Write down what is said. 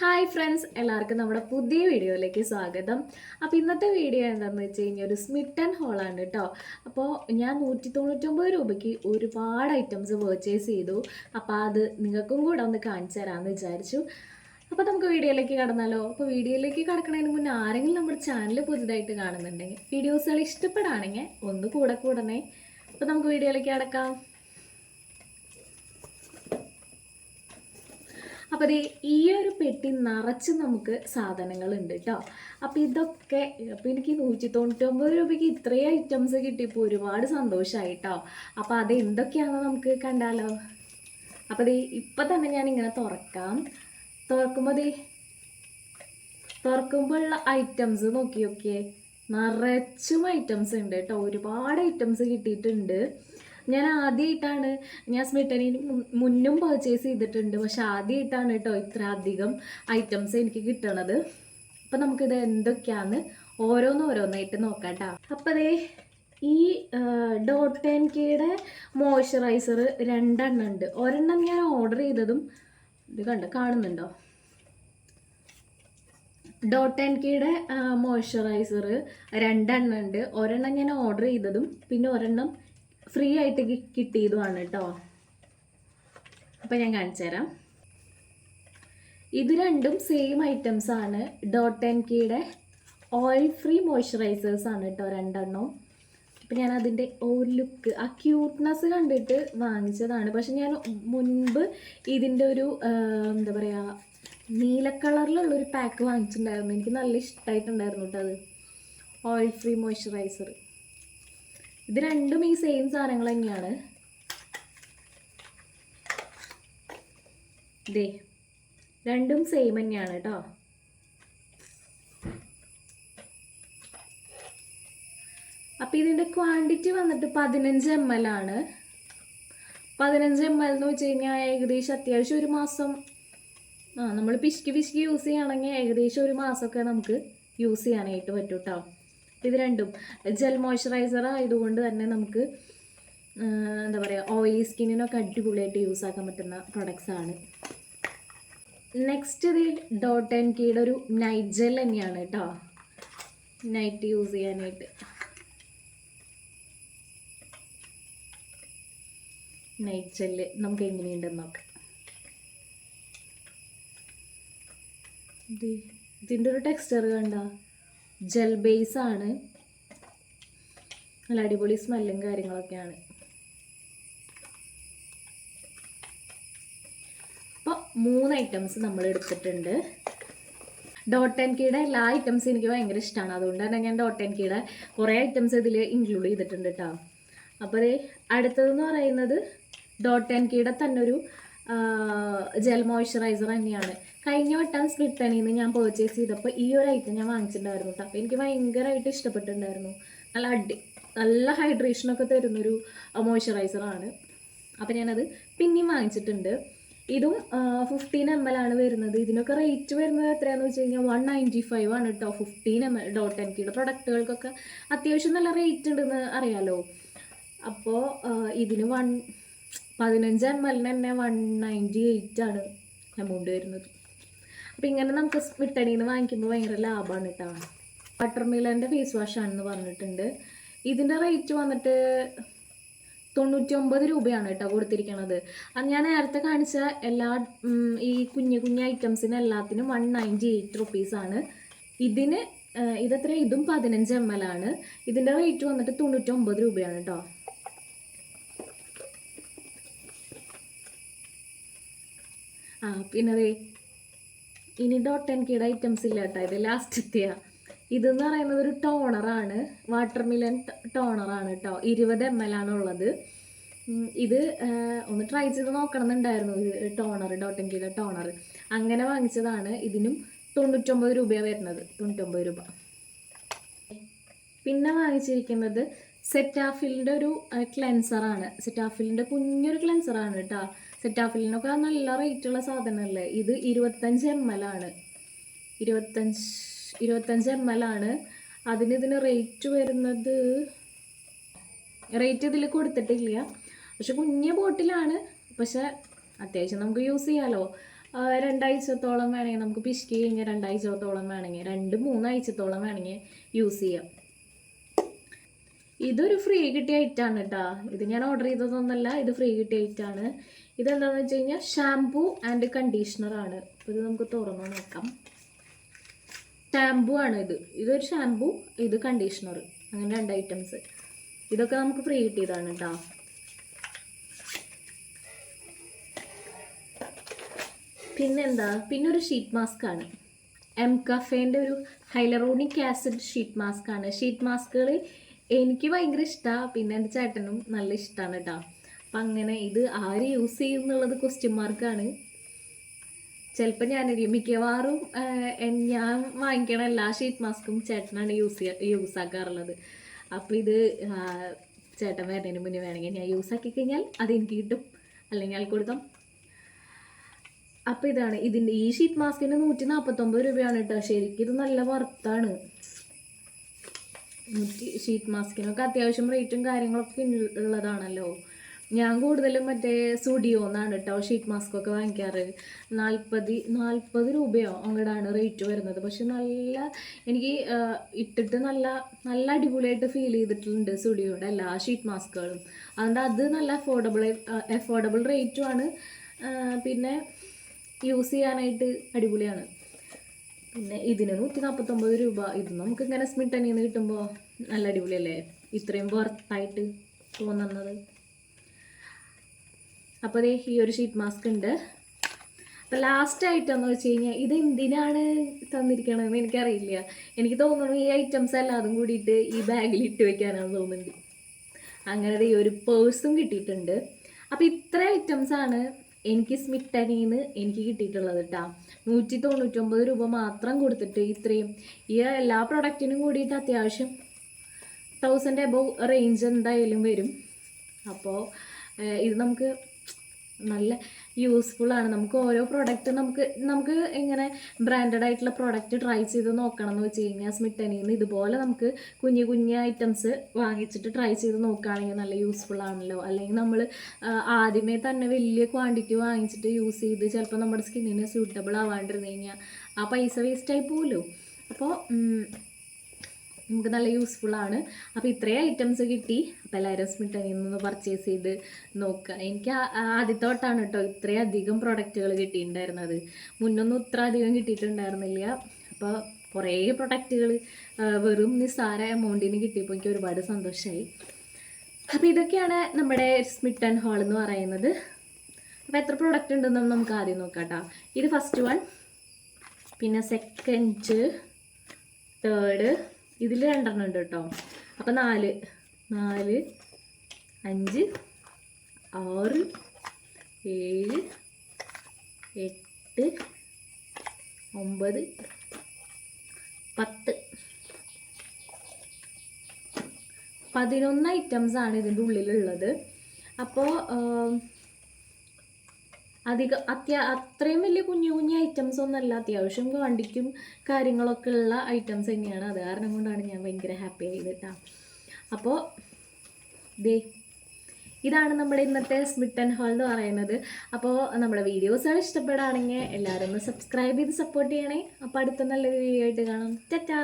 Hi friends എല്ലാവർക്കും നമ്മുടെ പുതിയ വീഡിയോയിലേക്ക് സ്വാഗതം. അപ്പോൾ ഇന്നത്തെ വീഡിയോ എന്താണെന്ന് വെച്ച് കഴിഞ്ഞാൽ ഒരു സ്മിറ്റൻ ഹോളാണ് കേട്ടോ അപ്പോൾ ഞാൻ നൂറ്റി തൊണ്ണൂറ്റൊമ്പത് രൂപയ്ക്ക് ഒരുപാട് ഐറ്റംസ് പർച്ചേസ് ചെയ്തു. അപ്പോൾ അത് നിങ്ങൾക്കും കൂടെ ഒന്ന് കാണിച്ചു തരാമെന്ന് വിചാരിച്ചു. അപ്പോൾ നമുക്ക് വീഡിയോയിലേക്ക് കടന്നാലോ? അപ്പോൾ വീഡിയോയിലേക്ക് കടക്കുന്നതിന് മുന്നേ ആരെങ്കിലും നമ്മുടെ ചാനൽ പുതുതായിട്ട് കാണുന്നുണ്ടെങ്കിൽ വീഡിയോസുകൾ ഇഷ്ടപ്പെടുകയാണെങ്കിൽ ഒന്ന് കൂടെ കൂടണേ. അപ്പോൾ നമുക്ക് വീഡിയോയിലേക്ക് കടക്കാം. അപ്പോൾ ദേ ഈ ഒരു പെട്ടി നിറച്ച് നമുക്ക് സാധനങ്ങളുണ്ട് കേട്ടോ അപ്പോൾ ഇതൊക്കെ അപ്പോൾ എനിക്ക് നൂറ്റി തൊണ്ണൂറ്റൊമ്പത് രൂപയ്ക്ക് ഇത്രയും ഐറ്റംസ് കിട്ടിയപ്പോൾ ഒരുപാട് സന്തോഷമായി കേട്ടോ അപ്പോൾ അത് എന്തൊക്കെയാണെന്ന് നമുക്ക് കണ്ടാലോ? അപ്പോൾ ദേ ഇപ്പം തന്നെ ഞാൻ ഇങ്ങനെ തുറക്കാം. തുറക്കുമ്പോൾ ദേ തുറക്കുമ്പോഴുള്ള ഐറ്റംസ് നോക്കി നോക്കിയേ നിറച്ചും ഐറ്റംസ് ഉണ്ട് കേട്ടോ ഒരുപാട് ഐറ്റംസ് കിട്ടിയിട്ടുണ്ട്. ഞാൻ ആദ്യമായിട്ടാണ് ഞാൻ സ്മിറ്റനി മുന്നും പർച്ചേസ് ചെയ്തിട്ടുണ്ട്. പക്ഷെ ആദ്യമായിട്ടാണ് കേട്ടോ ഇത്ര അധികം ഐറ്റംസ് എനിക്ക് കിട്ടണത്. അപ്പം നമുക്കിത് എന്തൊക്കെയാന്ന് ഓരോന്ന് ഓരോന്നായിട്ട് നോക്കാം കേട്ടോ അപ്പം അതേ ഈ ഡോട്ട് ആൻഡ് കെയുടെ മോയ്സ്ചറൈസർ രണ്ടെണ്ണം ഉണ്ട്. ഒരെണ്ണം ഞാൻ ഓർഡർ ചെയ്തതും ഇത് കണ്ട കാണുന്നുണ്ടോ? ഡോട്ട് ആൻഡ് കെയുടെ മോയ്സ്ചറൈസർ രണ്ടെണ്ണം ഉണ്ട്. ഒരെണ്ണം ഞാൻ ഓർഡർ ചെയ്തതും പിന്നെ ഒരെണ്ണം ഫ്രീ ആയിട്ട് കിട്ടിയതുമാണ് കേട്ടോ. അപ്പം ഞാൻ കാണിച്ചു തരാം. ഇത് രണ്ടും സെയിം ഐറ്റംസ് ആണ്. ഡോട്ട് ആൻഡ് കെയുടെ ഓയിൽ ഫ്രീ മോയ്സ്ചറൈസേഴ്സ് ആണ് കേട്ടോ രണ്ടെണ്ണം. അപ്പം ഞാൻ അതിന്റെ ഓ ലുക്ക് ആ ക്യൂട്ട്നെസ് കണ്ടിട്ട് വാങ്ങിച്ചതാണ്. പക്ഷെ ഞാൻ മുൻപ് ഇതിന്റെ ഒരു എന്താ പറയുക നീല കളറിലുള്ളൊരു പാക്ക് വാങ്ങിച്ചിട്ടുണ്ടായിരുന്നു. എനിക്ക് നല്ല ഇഷ്ടമായിട്ടുണ്ടായിരുന്നു കേട്ടോ അത്. ഓയിൽ ഫ്രീ മോയ്സ്ചറൈസർ ഇത് രണ്ടും ഈ സെയിം സാധനങ്ങൾ തന്നെയാണ്. ദേ രണ്ടും സെയിം തന്നെയാണ് കേട്ടോ അപ്പം ഇതിന്റെ ക്വാണ്ടിറ്റി വന്നിട്ട് പതിനഞ്ച് എം എൽ ആണ്. പതിനഞ്ച് എം എൽ എന്ന് വെച്ച് കഴിഞ്ഞാൽ ഏകദേശം അത്യാവശ്യം ഒരു മാസം ആ നമ്മൾ പിശുക്കി പിശുക്കി യൂസ് ചെയ്യുകയാണെങ്കിൽ ഏകദേശം ഒരു മാസമൊക്കെ നമുക്ക് യൂസ് ചെയ്യാനായിട്ട് പറ്റും കേട്ടോ ഇത് രണ്ടും. ജെൽ മോയ്സ്ചറൈസർ ആയതുകൊണ്ട് തന്നെ നമുക്ക് എന്താ പറയുക ഓയിലി സ്കിന്നിനൊക്കെ അടിപൊളിയായിട്ട് യൂസ് ആക്കാൻ പറ്റുന്ന പ്രൊഡക്ട്സ് ആണ്. നെക്സ്റ്റ് ഇത് ഡോട്ട് ആൻഡ് കീയുടെ ഒരു നൈറ്റ് ജെൽ തന്നെയാണ് കേട്ടോ. നൈറ്റ് യൂസ് ചെയ്യാനായിട്ട്. നൈറ്റ് ജെല്ല് നമുക്ക് എങ്ങനെയുണ്ടെന്ന് നോക്കാം. ഇത് ഇതിന്റെ ഒരു ടെക്സ്ചർ കണ്ട? ജെൽ ബേസ് ആണ് നല്ല അടിപൊളി സ്മെല്ലും കാര്യങ്ങളൊക്കെയാണ്. അപ്പോൾ മൂന്ന് ഐറ്റംസ് നമ്മൾ എടുത്തിട്ടുണ്ട്. ഡോട്ട് ആൻഡ് കീയുടെ എല്ലാ ഐറ്റംസും എനിക്ക് ഭയങ്കര ഇഷ്ടമാണ് അതുകൊണ്ട് തന്നെ ഞാൻ ഡോട്ട് ആൻഡ് കീയുടെ കുറേ ഐറ്റംസ് ഇതിൽ ഇൻക്ലൂഡ് ചെയ്തിട്ടുണ്ട് കേട്ടോ അപ്പോൾ ദേ അടുത്തതെന്ന് പറയുന്നത് ഡോട്ട് ആൻഡ് കീയുടെ തന്നെ ഒരു ജെൽ മോയ്സ്ചറൈസർ തന്നെയാണ്. കഴിഞ്ഞ വട്ടം സ്പ്ലിറ്റണിൽ നിന്ന് ഞാൻ പർച്ചേസ് ചെയ്തപ്പോൾ ഈ ഒരു ഐറ്റം ഞാൻ വാങ്ങിച്ചിട്ടുണ്ടായിരുന്നു അപ്പോൾ എനിക്ക് ഭയങ്കരമായിട്ട് ഇഷ്ടപ്പെട്ടിട്ടുണ്ടായിരുന്നു. നല്ല അടി നല്ല ഹൈഡ്രേഷനൊക്കെ തരുന്നൊരു മോയ്സ്ചറൈസറാണ് അപ്പോൾ ഞാനത് പിന്നെയും വാങ്ങിച്ചിട്ടുണ്ട്. ഇതും ഫിഫ്റ്റീൻ എം എൽ ആണ് വരുന്നത്. ഇതിനൊക്കെ റേറ്റ് വരുന്നത് എത്രയാണെന്ന് വെച്ച് കഴിഞ്ഞാൽ വൺ നയന്റി ഫൈവ് ആണ് കേട്ടോ ഫിഫ്റ്റീൻ എം എൽ ഡോട്ട് കിയുടെ പ്രൊഡക്റ്റുകൾക്കൊക്കെ അത്യാവശ്യം നല്ല റേറ്റ് ഉണ്ടെന്ന് അറിയാലോ. അപ്പോൾ ഇതിന് വൺ പതിനഞ്ച് എം എല്ലിന് തന്നെ വൺ നയന്റി എയ്റ്റ് ആണ് എമൗണ്ട് വരുന്നത്. അപ്പോൾ ഇങ്ങനെ നമുക്ക് വിട്ടണിയിൽ നിന്ന് വാങ്ങിക്കുമ്പോൾ ഭയങ്കര ലാഭമാണ് കേട്ടോ ബട്ടർ മില്ലന്റെ ഫേസ് വാഷ് ആണെന്ന് പറഞ്ഞിട്ടുണ്ട്. ഇതിന്റെ റേറ്റ് വന്നിട്ട് തൊണ്ണൂറ്റി ഒമ്പത് രൂപയാണ് കേട്ടോ കൊടുത്തിരിക്കണത്. അത് ഞാൻ നേരത്തെ കാണിച്ച എല്ലാ ഈ കുഞ്ഞു കുഞ്ഞു ഐറ്റംസിന് എല്ലാത്തിനും വൺ നയന്റി എയ്റ്റ് റുപ്പീസാണ് ഇതിന് ഇതത്ര? ഇതും പതിനഞ്ച് എം എൽ ആണ്. ഇതിന്റെ റേറ്റ് വന്നിട്ട് തൊണ്ണൂറ്റി ഒമ്പത് രൂപയാണ് കേട്ടോ ആ പിന്നെ ഇനി ഡോട്ട് ആൻഡ് കിഡ് ഐറ്റംസ് ഇല്ല കേട്ടോ ഇത് ലാസ്റ്റ് എത്തിയ ഇതെന്ന് പറയുന്നത് ഒരു ടോണറാണ് വാട്ടർ മിലൻ ടോണറാണ് കേട്ടോ. ഇരുപത് എം എൽ ആണ് ഉള്ളത്. ഇത് ഒന്ന് ട്രൈ ചെയ്ത് നോക്കണം എന്നുണ്ടായിരുന്നു ഇത് ടോണർ ഡോട്ട് ആൻഡ് കീയുടെ ടോണർ അങ്ങനെ വാങ്ങിച്ചതാണ്. ഇതിനും തൊണ്ണൂറ്റൊമ്പത് രൂപയാണ് വരുന്നത്. തൊണ്ണൂറ്റൊമ്പത് രൂപ. പിന്നെ വാങ്ങിച്ചിരിക്കുന്നത് സെറ്റാഫിലിന്റെ ഒരു ക്ലെൻസറാണ് സെറ്റാഫിലിന്റെ കുഞ്ഞൊരു ക്ലെൻസറാണ് കേട്ടോ സെറ്റാഫിലിനൊക്കെ നല്ല റേറ്റുള്ള സാധനമല്ലേ ഇത് ഇരുപത്തഞ്ച് എം എൽ ആണ്. ഇരുപത്തഞ്ച് ഇരുപത്തഞ്ച് എം എൽ ആണ്. അതിന് ഇതിന് റേറ്റ് വരുന്നത് റേറ്റ് ഇതിൽ കൊടുത്തിട്ടില്ല. പക്ഷെ കുഞ്ഞ് ബോട്ടിലാണ്. പക്ഷെ അത്യാവശ്യം നമുക്ക് യൂസ് ചെയ്യാമല്ലോ രണ്ടാഴ്ചത്തോളം വേണമെങ്കിൽ നമുക്ക് പിശുക്കി കഴിഞ്ഞാൽ രണ്ടാഴ്ചത്തോളം വേണമെങ്കിൽ രണ്ട് മൂന്നാഴ്ചത്തോളം വേണമെങ്കിൽ യൂസ് ചെയ്യാം. ഇതൊരു ഫ്രീ കിട്ടിയ ഐറ്റാണ് കേട്ടോ ഇത് ഞാൻ ഓർഡർ ചെയ്തതൊന്നല്ല ഇത് ഫ്രീ കിട്ടിയ ഐറ്റാണ് ഇതെന്താണെന്ന് വെച്ച് കഴിഞ്ഞാൽ ഷാംപൂ ആൻഡ് കണ്ടീഷണർ ആണ്. ഇത് നമുക്ക് തുറന്നു നോക്കാം. ഷാംപൂ ആണ് ഇത്. ഇതൊരു ഷാംപൂ ഇത് കണ്ടീഷണർ അങ്ങനെ രണ്ട് ഐറ്റംസ് ഇതൊക്കെ നമുക്ക് ഫ്രീ കിട്ടിയതാണ് കേട്ടോ പിന്നെന്താ? പിന്നെ ഒരു ഷീറ്റ് മാസ്ക് ആണ് എം കഫേന്റെ ഒരു ഹൈലറോണിക് ആസിഡ് ഷീറ്റ് മാസ്ക് ആണ്. ഷീറ്റ് മാസ്കുകൾ എനിക്ക് ഭയങ്കര ഇഷ്ടമാണ് പിന്നെ എന്റെ ചേട്ടനും നല്ല ഇഷ്ടമാണ് കേട്ടോ അപ്പം അങ്ങനെ ഇത് ആര് യൂസ് ചെയ്യും എന്നുള്ളത് ക്വസ്റ്റ്യൻ മാർക്കാണ് ചിലപ്പോൾ ഞാനൊരു മിക്കവാറും ഞാൻ വാങ്ങിക്കണ എല്ലാ ഷീറ്റ് മാസ്കും ചേട്ടനാണ് യൂസ് യൂസ് ആക്കാറുള്ളത്. അപ്പോൾ ഇത് ചേട്ടൻ വരുന്നതിന് മുന്നേ വേണമെങ്കിൽ ഞാൻ യൂസ് ആക്കി കഴിഞ്ഞാൽ അത് എനിക്ക് കിട്ടും. അല്ലെങ്കിൽ അത് കൊടുക്കാം. അപ്പോൾ ഇതാണ്. ഇതിന്റെ ഈ ഷീറ്റ് മാസ്കിന് നൂറ്റി നാൽപ്പത്തൊമ്പത് രൂപയാണ് കേട്ടോ ശരിക്കും ഇത് നല്ല വർത്താണ് നൂറ്റി ഷീറ്റ് മാസ്കിനൊക്കെ അത്യാവശ്യം റേറ്റും കാര്യങ്ങളൊക്കെ ഉള്ളതാണല്ലോ. ഞാൻ കൂടുതലും മറ്റേ സ്റ്റുഡിയോ എന്നാണ് കേട്ടോ ഷീറ്റ് മാസ്ക് ഒക്കെ വാങ്ങിക്കാറ്. നാൽപ്പത് നാൽപ്പത് രൂപയോ അങ്ങോട്ടാണ് റേറ്റ് വരുന്നത്. പക്ഷെ നല്ല എനിക്ക് ഇട്ടിട്ട് നല്ല നല്ല അടിപൊളിയായിട്ട് ഫീൽ ചെയ്തിട്ടുണ്ട് സ്റ്റുഡിയോയുടെ എല്ലാ ഷീറ്റ് മാസ്കുകളും അതുകൊണ്ട് അത് നല്ല അഫോർഡബിൾ അഫോർഡബിൾ റേറ്റുമാണ് പിന്നെ യൂസ് ചെയ്യാനായിട്ട് അടിപൊളിയാണ്. പിന്നെ ഇതിന് നൂറ്റി നാൽപ്പത്തൊമ്പത് രൂപ. ഇത് നമുക്ക് ഇങ്ങനെ സ്മിട്ടനിൽ നിന്ന് കിട്ടുമ്പോൾ നല്ല അടിപൊളിയല്ലേ? ഇത്രയും വർത്തായിട്ട് തോന്നുന്നത്. അപ്പോൾ ദേ ഈ ഒരു ഷീറ്റ് മാസ്ക് ഉണ്ട്. അപ്പോൾ ലാസ്റ്റ് ഐറ്റം എന്ന് വെച്ച് കഴിഞ്ഞാൽ ഇത് എന്തിനാണ് തന്നിരിക്കണമെന്ന് എനിക്കറിയില്ല. എനിക്ക് തോന്നുന്നു ഈ ഐറ്റംസ് എല്ലാതും കൂടിയിട്ട് ഈ ബാഗിൽ ഇട്ട് വെക്കാനാണ് തോന്നുന്നുണ്ട്. അങ്ങനെ ഈ ഒരു പേഴ്സും കിട്ടിയിട്ടുണ്ട്. അപ്പോൾ ഇത്ര ഐറ്റംസ് എനിക്ക് സ്മിട്ടനിന്ന് എനിക്ക് കിട്ടിയിട്ടുള്ളത് കേട്ടോ നൂറ്റി തൊണ്ണൂറ്റൊമ്പത് രൂപ മാത്രം കൊടുത്തിട്ട് ഇത്രയും. ഈ എല്ലാ പ്രൊഡക്റ്റിനും കൂടിയിട്ട് അത്യാവശ്യം തൗസൻഡ് എബവ് റേഞ്ച് എന്തായാലും വരും. അപ്പോൾ ഇത് നമുക്ക് നല്ല യൂസ്ഫുൾ ആണ്. നമുക്ക് ഓരോ പ്രൊഡക്റ്റ് നമുക്ക് നമുക്ക് ഇങ്ങനെ ബ്രാൻഡഡ് ആയിട്ടുള്ള പ്രൊഡക്റ്റ് ട്രൈ ചെയ്ത് നോക്കണം എന്ന് വെച്ച് കഴിഞ്ഞാൽ സ്മിട്ടനിൽ നിന്ന് ഇതുപോലെ നമുക്ക് കുഞ്ഞു കുഞ്ഞു ഐറ്റംസ് വാങ്ങിച്ചിട്ട് ട്രൈ ചെയ്ത് നോക്കുകയാണെങ്കിൽ നല്ല യൂസ്ഫുൾ ആണല്ലോ. അല്ലെങ്കിൽ നമ്മൾ ആദ്യമേ തന്നെ വലിയ ക്വാണ്ടിറ്റി വാങ്ങിച്ചിട്ട് യൂസ് ചെയ്ത് ചിലപ്പോൾ നമ്മുടെ സ്കിന്നിന് സ്യൂട്ടബിൾ ആവാണ്ടിരുന്നു കഴിഞ്ഞാൽ ആ പൈസ വേസ്റ്റായി പോകുമല്ലോ അപ്പോൾ നമുക്ക് നല്ല യൂസ്ഫുൾ ആണ്. അപ്പോൾ ഇത്രയും ഐറ്റംസ് കിട്ടി. അപ്പോൾ എല്ലാവരും സ്മിട്ടനിൽ നിന്ന് പർച്ചേസ് ചെയ്ത് നോക്കുക. എനിക്ക് ആദ്യത്തെ തൊട്ടാണ് കേട്ടോ ഇത്രയും അധികം പ്രൊഡക്റ്റുകൾ കിട്ടിയിട്ടുണ്ടായിരുന്നത്. മുന്നൊന്നും ഇത്ര അധികം കിട്ടിയിട്ടുണ്ടായിരുന്നില്ല. അപ്പോൾ കുറേ പ്രൊഡക്റ്റുകൾ വെറും നിസ്സാര എമൗണ്ടിന് കിട്ടിയപ്പോൾ എനിക്ക് ഒരുപാട് സന്തോഷമായി അപ്പോൾ ഇതൊക്കെയാണ് നമ്മുടെ സ്മിട്ടൻ ഹാൾ എന്ന് പറയുന്നത്. അപ്പോൾ എത്ര പ്രൊഡക്റ്റ് ഉണ്ടെന്ന് നമുക്ക് ആദ്യം നോക്കാം ഇത് ഫസ്റ്റ് വൺ പിന്നെ സെക്കൻഡ് തേർഡ് ഇതിൽ രണ്ടെണ്ണം ഉണ്ട് കേട്ടോ. അപ്പം നാല്. നാല് അഞ്ച് ആറ് ഏഴ് എട്ട് ഒമ്പത് പത്ത്. പതിനൊന്ന് ഐറ്റംസ് ആണ് ഇതിന്റെ ഉള്ളിലുള്ളത്. അപ്പോൾ അധികം അത്യാ അത്രയും വലിയ കുഞ്ഞു കുഞ്ഞു ഐറ്റംസ് ഒന്നല്ല അത്യാവശ്യം വണ്ടിക്കും കാര്യങ്ങളൊക്കെ ഉള്ള ഐറ്റംസ് തന്നെയാണ്. അത് കാരണം കൊണ്ടാണ് ഞാൻ ഭയങ്കര ഹാപ്പി ആയത് കേട്ടോ അപ്പോൾ ദേ ഇതാണ് നമ്മുടെ ഇന്നത്തെ സ്മിട്ടൻ ഹോൾ എന്ന് പറയുന്നത്. അപ്പോൾ നമ്മുടെ വീഡിയോസുകൾ ഇഷ്ടപ്പെടുകയാണെങ്കിൽ എല്ലാവരും ഒന്ന് സബ്സ്ക്രൈബ് ചെയ്ത് സപ്പോർട്ട് ചെയ്യണേ. അപ്പോൾ അടുത്ത നല്ലൊരു വീഡിയോ ആയിട്ട് കാണാം. ടാറ്റാ